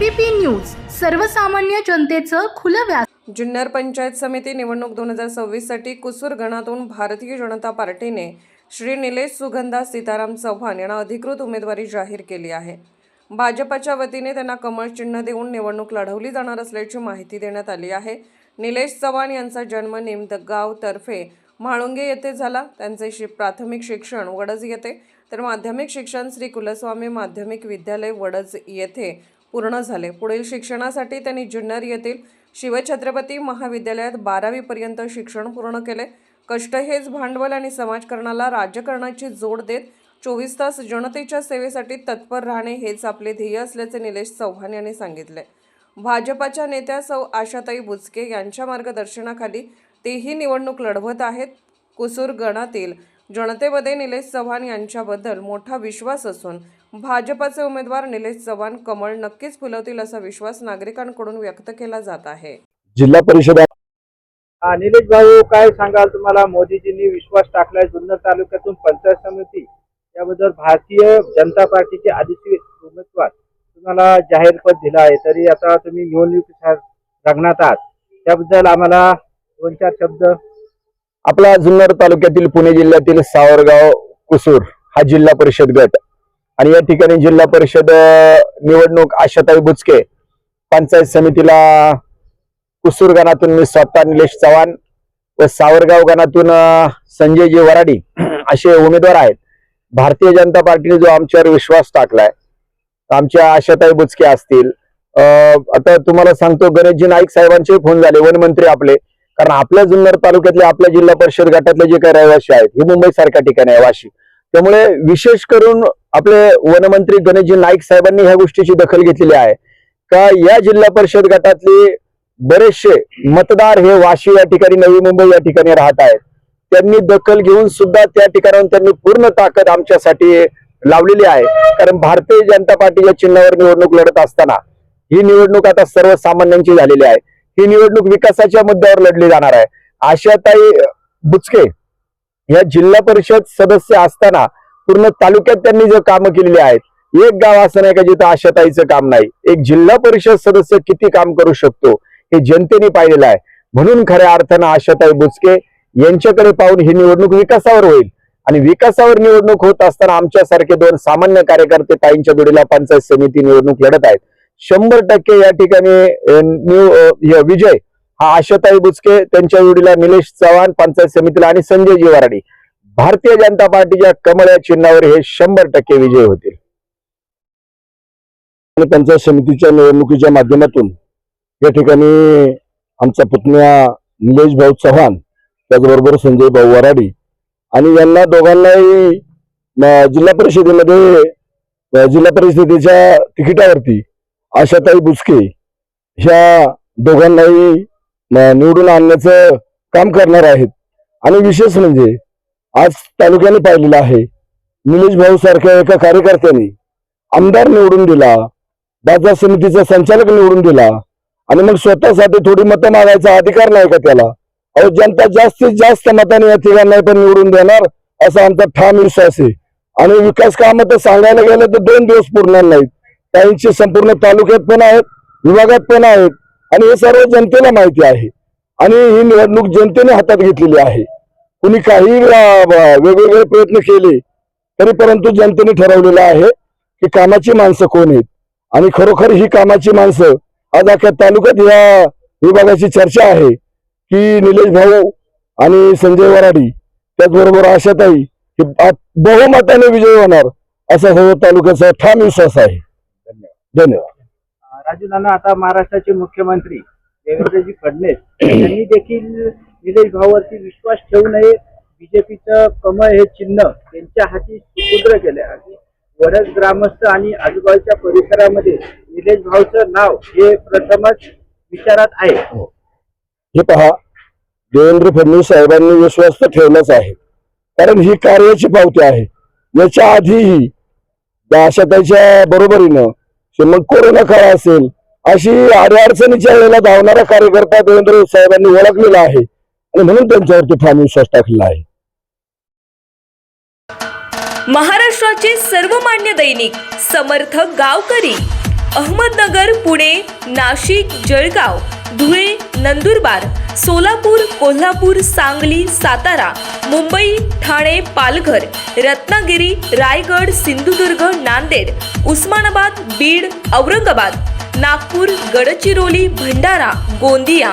ABP news सर्वसामान्य जनतेचं खुलं व्यास जुन्नर पंचायत समिती निवडणूक दोन हजार सव्वीससाठी कुसूर गणातून भारतीय जनता पार्टीने श्री निलेश सुगंधा सीताराम चव्हाण यांना अधिकृत उमेदवारी जाहीर केली आहे. भाजपच्या वतीने त्यांना कमळ चिन्ह देऊन निवडणूक लढवली जाणार असल्याची माहिती देण्यात आली आहे. निलेश चव्हाण यांचा जन्म निमगाव तर्फे म्हाळुंगे येथे झाला. त्यांचे शि प्राथमिक शिक्षण वडज येथे तर माध्यमिक शिक्षण श्री कुलस्वामी माध्यमिक विद्यालय वडज येथे पूर्ण झाले. पुढील शिक्षणासाठी त्यांनी जुन्नर येथील शिवछत्रपती महाविद्यालयात बारावीपर्यंत शिक्षण पूर्ण केले. कष्ट हेच भांडवल आणि समाजकारणाला राजकारणाची जोड देत चोवीस तास जनतेच्या सेवेसाठी तत्पर राहणे हेच आपले ध्येय असल्याचे निलेश चव्हाण यांनी सांगितले. भाजपाच्या नेत्या सौ आशाताई बुचके यांच्या मार्गदर्शनाखाली तेही निवडणूक लढवत आहेत. कुसूर गणातील जनतेमध्ये निलेश चव्हाण यांच्याबद्दल मोठा विश्वास असून भाजपाचे उमेदवार निलेश चव्हाण कमळ नक्कीच फुलवतील असा विश्वास नागरिकांकडून व्यक्त केला जात आहे. जिल्हा परिषद हा निलेश भाऊ काय सांगाल तुम्हाला? मोदीजींनी विश्वास टाकलाय जुन्नर तालुक्यातून पंचायत समिती. याबद्दल भारतीय जनता पार्टीचे अधिकृत उमेदवार तुम्हाला जाहीर पद दिलं आहे. तरी आता तुम्ही निवडणुकीच्या रंगणात आहात. त्याबद्दल आम्हाला दोन चार शब्द. आपला जुन्नर तालुक्यातील पुणे जिल्ह्यातील सावरगाव कुसूर हा जिल्हा परिषद गट. आणि या ठिकाणी जिल्हा परिषद निवडणूक आशाताई बुचके पंचायत समितीला कुसूर गणातून मी स्वतः निलेश चव्हाण व सावरगाव गणातून संजयजी वराडी असे उमेदवार आहेत. भारतीय जनता पार्टीने जो आमच्यावर विश्वास टाकलाय आमच्या आशाताई बुचके असतील. आता तुम्हाला सांगतो गणेशजी नाईक साहेबांचे फोन झाले वनमंत्री आपले. कारण आपल्या जुन्नर तालुक्यातले आपल्या जिल्हा परिषद गटातले जे काही रहिवासी आहेत हे मुंबई सारख्या ठिकाणी आहे वाशी. त्यामुळे विशेष करून आपले वनमंत्री गणेशजी नाईक साहेबांनी ह्या गोष्टीची दखल घेतलेली आहे. का या जिल्हा परिषद गटातले बरेचसे मतदार हे वाशी या ठिकाणी नवी मुंबई या ठिकाणी राहत आहेत. त्यांनी दखल घेऊन सुद्धा त्या ठिकाणाहून त्यांनी पूर्ण ताकद आमच्यासाठी लावलेली आहे. कारण भारतीय जनता पार्टीच्या चिन्हावर निवडणूक लढत असताना ही निवडणूक आता सर्वसामान्यांची झालेली आहे. ही निवडणूक विकासाच्या मुद्द्यावर लढली जाणार आहे. आशाताई बुचके या जिल्हा परिषद सदस्य असताना पूर्ण तालुक्यात त्यांनी जे कामं केलेली आहेत एक गाव असं नाही का जिथं आशाताईचं काम नाही एक जिल्हा परिषद सदस्य किती काम करू शकतो हे जनतेने पाहिलेलं आहे. म्हणून खऱ्या अर्थानं आशाताई बुचके यांच्याकडे पाहून ही निवडणूक विकासावर होईल. आणि विकासावर निवडणूक होत असताना आमच्यासारखे दोन सामान्य कार्यकर्ते ताईंच्या जोडीला पंचायत समिती निवडणूक लढत आहेत. शंभर टक्के या ठिकाणी न्यू विजय हा आशाताई बुचके त्यांच्या जोडीला निलेश चव्हाण पंचायत समितीला आणि संजय जिवाराडी भारतीय जनता पार्टीच्या कमळ या चिन्हावर हे शंभर टक्के विजय होतील. आणि पंचायत समितीच्या निवडणुकीच्या माध्यमातून या ठिकाणी आमचा पुतण्या निलेश भाऊ चव्हाण त्याचबरोबर संजय भाऊ वराडी आणि यांना दोघांनाही जिल्हा परिषदेमध्ये जिल्हा परिषदेच्या तिकिटावरती आशाताई बुचके ह्या दोघांनाही निवडून आणण्याचं काम करणार आहेत. आणि विशेष म्हणजे आज तालुक्याने पाहिलेलं आहे. निलेश भाऊ सारख्या एका कार्यकर्त्याने आमदार निवडून दिला बाजार समितीचा संचालक निवडून दिला आणि मग स्वतःसाठी थोडी मतं मागायचा अधिकार नाही का त्याला? अहो जनता जास्तीत जास्त मताने या तिघांना पण निवडून देणार असा आमचा ठाम विश्वास आहे. आणि विकास कामं तर सांगायला गेलं तर दोन दिवस पुरणार नाहीत. त्यांचे संपूर्ण तालुक्यात पण आहेत विभागात पण आहेत आणि हे सर्व जनतेला माहिती आहे. आणि ही निवडणूक जनतेने हातात घेतलेली आहे. कुणी काही वेगवेगळे प्रयत्न केले तरी परंतु जनतेने ठरवलेलं आहे की कामाची माणसं कोण आहेत? आणि खरोखर ही कामाची माणसं आज अख्या तालुक्यात या विभागाची चर्चा आहे की निलेश भाऊ आणि संजय वराडी त्याचबरोबर आशाताई हे आ- बहुमताने विजय होणार असा सर्व तालुक्याचा ठाम विश्वास आहे. धन्यवाद. अं, राजू नाना आता महाराष्ट्राचे मुख्यमंत्री देवेंद्रजी फडणवीस यांनी देखील निलेश भाऊवरती विश्वास ठेवू नये. बीजेपीचं कमळ हे चिन्ह त्यांच्या हाती सुपुत्र केले आणि वरद ग्रामस्थ आणि आजूबाजूच्या परिसरामध्ये निलेश भाऊचं नाव हे प्रथमच विचारात आहे. हो. हे. पहा देवेंद्र फडणवीस साहेबांनी विश्वास तर ठेवलाच आहे. कारण ही कार्याची पावती आहे. याच्या आधीही त्या बरोबरीनं मग कोरोना काळ असेल अशी अडचणीच्या वेळेला धावणारा कार्यकर्ता देवेंद्र साहेबांनी ओळखलेला आहे. आणि म्हणून त्यांच्यावरती ठाम विश्वास टाकलेला आहे. महाराष्ट्राचे सर्वमान्य दैनिक समर्थ गावकरी अहमदनगर पुणे नाशिक जळगाव धुळे नंदुरबार सोलापूर कोल्हापूर सांगली सातारा मुंबई ठाणे पालघर रत्नागिरी रायगड सिंधुदुर्ग नांदेड उस्मानाबाद बीड औरंगाबाद नागपूर गडचिरोली भंडारा गोंदिया